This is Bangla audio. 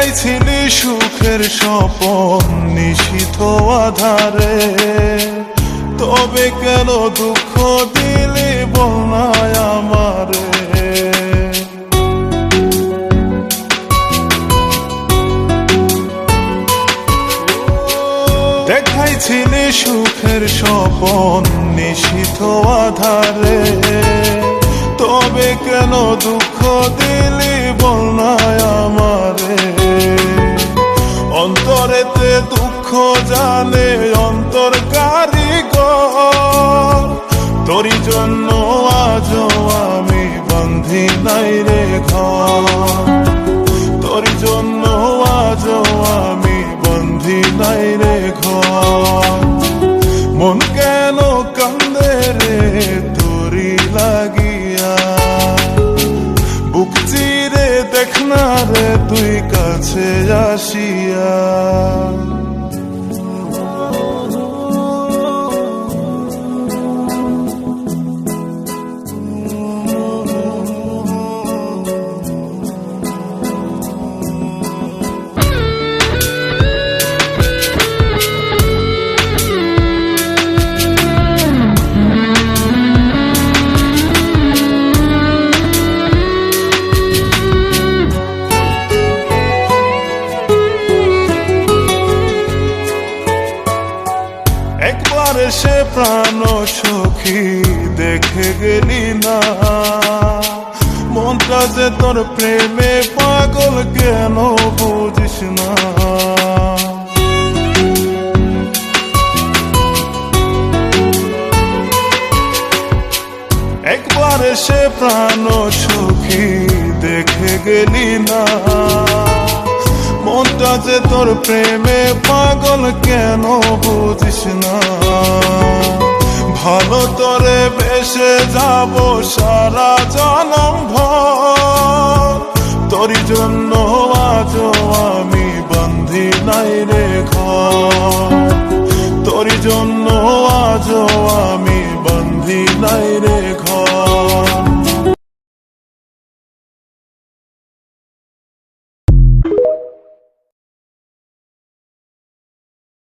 দেখাইছিলি সুখের স্বপন নিশিথ আধারে। তবে কেন দুঃখ দিলি বনায় আমারে? দেখাইছিলি সুখের স্বপন নিশিত আধারে। তবে কেন দুঃখ দিলি বলনায় আমারে? তোরই জন্য আজ আমি বন্ধি নাই রে তোর জন্য আজ আমি বন্ধি নাই রে মন কেন কান্দে রে তোরি লাগিয়া? বুক চিরে দেখ রে তুই কাছে আসিয়া। সে প্রাণ সখী দেখে গেলি না। মনটা যে তোর প্রেমে পাগল কেন বুঝিস না। একবার সে প্রাণ সখী দেখে গেলি না। মনটা যে তোর প্রেমে পাগল কেন বুঝিস না। ভালো তোরে বেসে যাব সারা জনম ভর। তোরই জন্য আজ আমি বন্ধি নাই